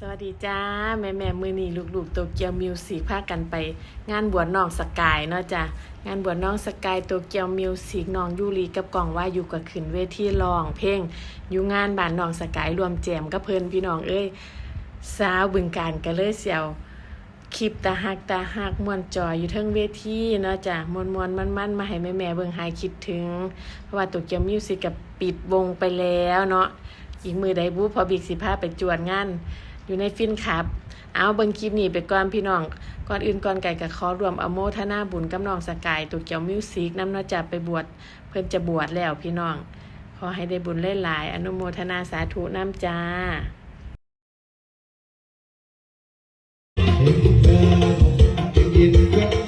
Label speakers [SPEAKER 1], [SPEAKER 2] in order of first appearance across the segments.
[SPEAKER 1] สวัสดีจ้า แม่แม่มือนีลูกๆโตเกียวมิวสิกพากันไป งานบวชน้องสกายเนาะจ้ะงานบวชน้องสกายโตเกียวมิวสิกน้องยูรีกับกล่องว่าอยู่กับขึ้นเวทีร้อง เพลงอยู่งานบ้านน้องสกายรวมแจมกับเพิ่นพี่น้องเอ้ยสาวบึงการกันเลยเสียวคลิปตาหักตาหักมวนจอยอยู่เทิงเวทีเนาะจ้ะมวนมวนมันมันมาให้แม่แม่เบิ่งหายคิดถึง เพราะว่าโตเกียวมิวสิกกับปิดวงไปแล้วเนาะอีกมือใดบูพอบิ๊กสิพาไปจวดงาน อยู่ในฟินครับ เอาเบิ่งคลิปนี้ไปก่อนพี่น้อง ก่อนอื่นก่อนไก่กับขอรวมอโมทนาบุญกับน้องสกายตัวเกียวมิวสิกน้ำนาะจะไปบวชเพิ่นจะบวชแล้วพี่น้อง ขอให้ได้บุญหลายๆอนุโมทนาสาธุน้ำจ้า
[SPEAKER 2] ยินกิ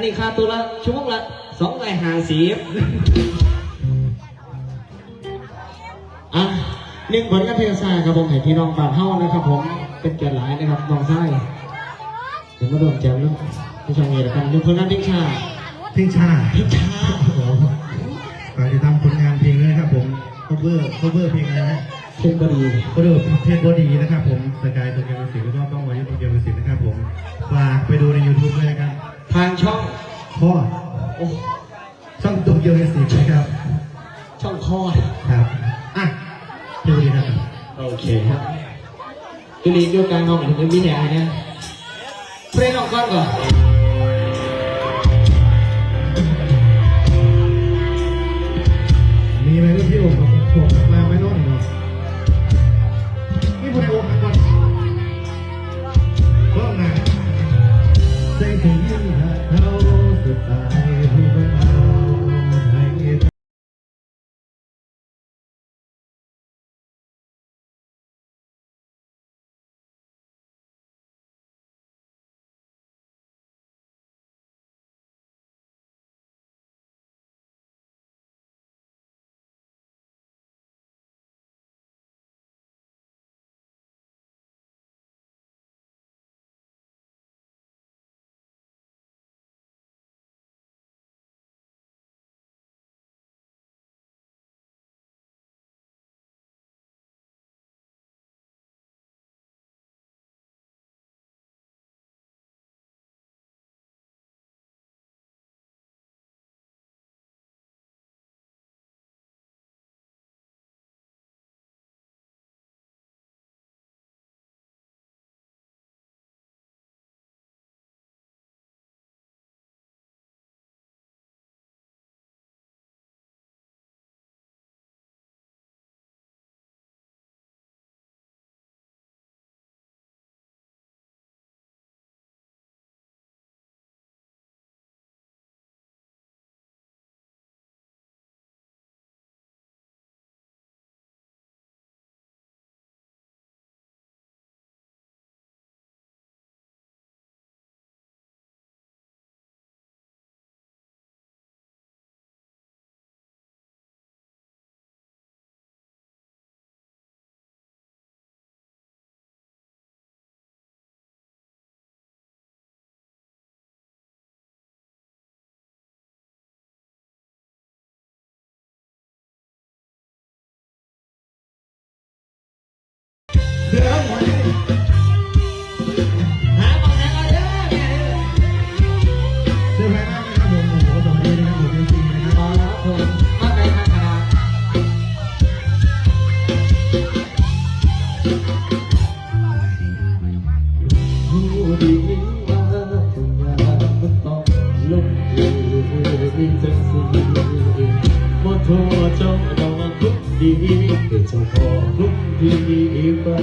[SPEAKER 2] นนี้ค่าตัวละ
[SPEAKER 3] ชั่วโมงละสองร้อยห้าสิบอะหนึ่งผลงานเพลงซาครับผมให้พี่น้องบานเฮ้านะครับผมเป็นเกียรติหลายนะครับน้องไส้เดี๋ยวมาร่วมแจมเนาะที่ช่องนี้แล้วกันหนึ่งผลงานเพลงชา
[SPEAKER 2] เพลงชา
[SPEAKER 3] เพลงชา
[SPEAKER 2] โอ้โหฝากติดตามผลงานเพลงด้วยนะครับผม cover cover เพลงอะไรนะ
[SPEAKER 3] เพลงบดี
[SPEAKER 2] cover เพลงบอดีนะครับผมสกายตัวเกมมิวสิกแล้วก็ต้องวายุตัวเกมมิวสิกนะครับผมฝากไปดูใน YouTube ด้วยนะครับ
[SPEAKER 3] ทางช่อง
[SPEAKER 2] พ่อ
[SPEAKER 3] โอ้
[SPEAKER 2] ช่องตัวเกมมิวสิกนะครับ
[SPEAKER 3] ช่องคอด
[SPEAKER 2] ครับอะดูดีครับ
[SPEAKER 3] โอเคครับจุลีดูการงองถึงวิทยาเนี่ยเพลงออกก่อนก่อน
[SPEAKER 2] มีไหมรุ่นพี่โอ่งกับผม เดี๋ย
[SPEAKER 3] ว ดีแต่เจ้าของทุกดีบ้า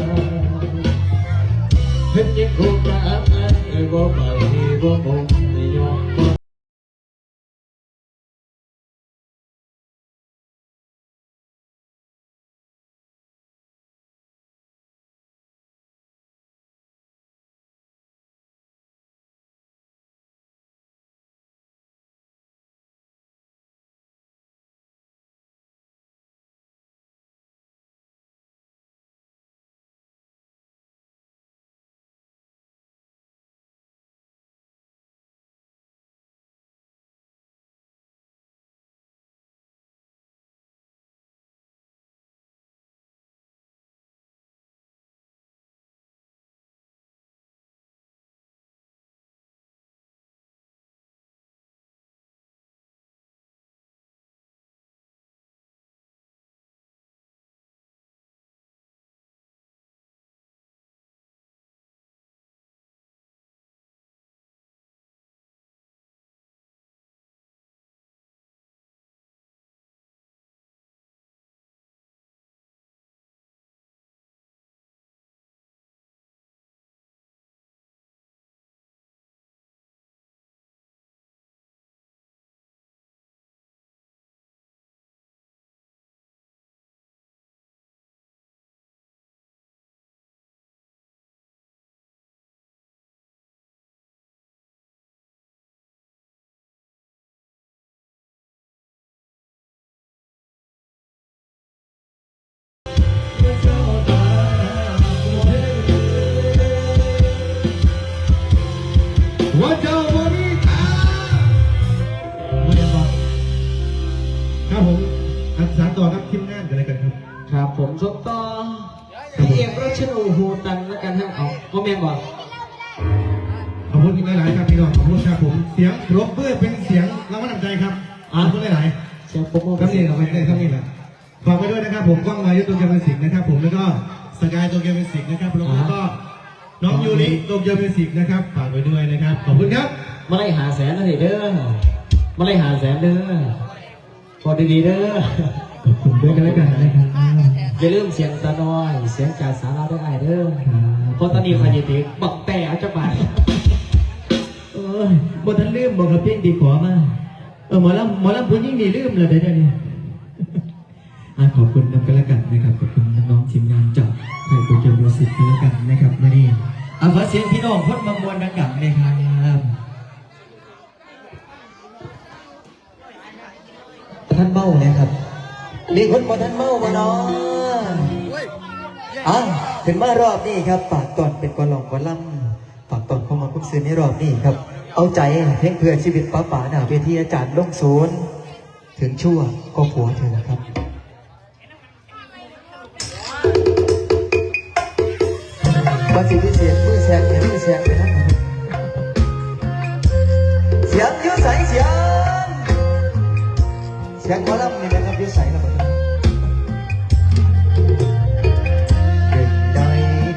[SPEAKER 3] เฮ็ดยังคงตามไอ้บ่
[SPEAKER 2] ไปบ่
[SPEAKER 3] มอง ฮะเอาคอมเมนต์ก่อน
[SPEAKER 2] ขอบคุณหลาย ๆ ครับพี่น้องขอบคุณครับผม เสียงปรบมือเป็นเสียงรางวัลน้ำใจครับขอบคุณหลาย ๆ
[SPEAKER 3] เชียร์โปรโมท
[SPEAKER 2] ครับนี่เราไปได้เท่านี้แหละฝากไปด้วยนะครับ ผมกล้องมายุโตเกียวมิวสิกนะครับ ผมแล้วก็สกายโตเกียวมิวสิกนะครับแล้วก็น้องยูริโตเกียวมิวสิกนะครับฝากไปด้วยนะครับขอบคุณครับ
[SPEAKER 3] มาไล่หาแสนนะเด้อมาไล่หาแสนเด้อพอดีๆเด้อ
[SPEAKER 4] ขอบคุณด้วยกันแล้วกันนะครับ
[SPEAKER 3] อย่าลืมเสียงตาน้อย เสียงจากสาราด้วยไอ้เด้อ เพราะตอนนี้คอยติบักแต่เอาจะไป
[SPEAKER 4] เอ้ยบทท่านลืมบอกกับเพียงดีขอมาเออหมอลำหมอลำพูดยิ่งดีลืมเลยเดี๋ยวนี้อะขอบคุณน้ำกันล้วกันนะครับขอบคุณน้องทีมงานจากไทยโปรเจกต์มิวสิกกันแล้วกันนะครับมานี่อะขอเสียงพี่น้องพดมามวลดังๆเลยครับ
[SPEAKER 5] ท่านเมาเนี่ยครับมีคนบ่ท่านเมาบ่เนาะ อะถึงมารอบนี้ครับฝากตอนเป็นกอลองกอล่ำฝากตอนเข้ามาคุกซื้อในรอบนี้ครับ เอาใจเพ่งเพื่อชีวิตป้าป๋าหน้าเวทีอาจารย์ลงศูนย์ถึงชั่วก็ผัวเธอครับวันสิพิเศษมือแซงเนี่ยมือแซงเนี่ยนะเสียงยื้อใสเสียงเสียงหมอลำนี่นะครับยุ่ใสแล้วครับ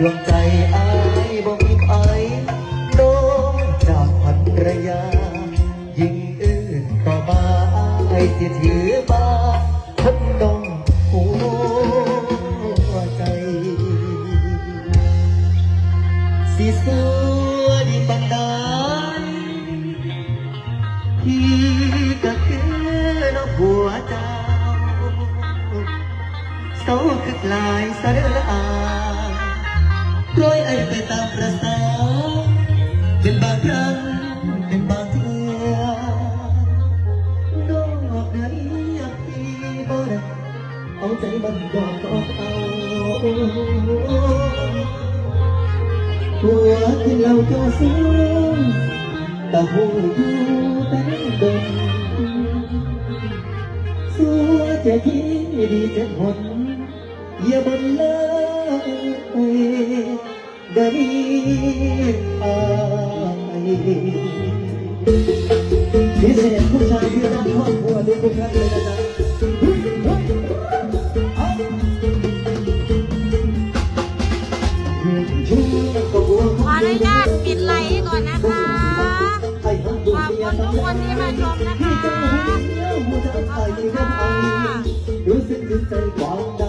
[SPEAKER 5] ดวงใจอายบ่มีไผน้องจากพันรยา ยิ่งอื่นต่อมาอายสิถือมาคนน้องหัวใจ สิสัวดีปันใดพี่ก็คือน้องหัวเจ้าเศร้าคือลายสะเดืออ ครั้งเป็นบางเทื่อนอกนั้นอยากพี่บ่ได้เอาใจมันดอกดอกเอาหัวที่เราจ้าสูงตาหูอยู่แต่ดงสัวจะที่ดีเจ็ดหนอย่าบนเลยเดินอ พิเศษผู้ชายที่รักครอบครัวทุกท่านเลยนะ
[SPEAKER 6] ขออนุญาตปิดไลฟ์ก่อนนะคะขอบคุณทุกคนที่มาชมนะคะ
[SPEAKER 5] รู้สึกถึงใจคว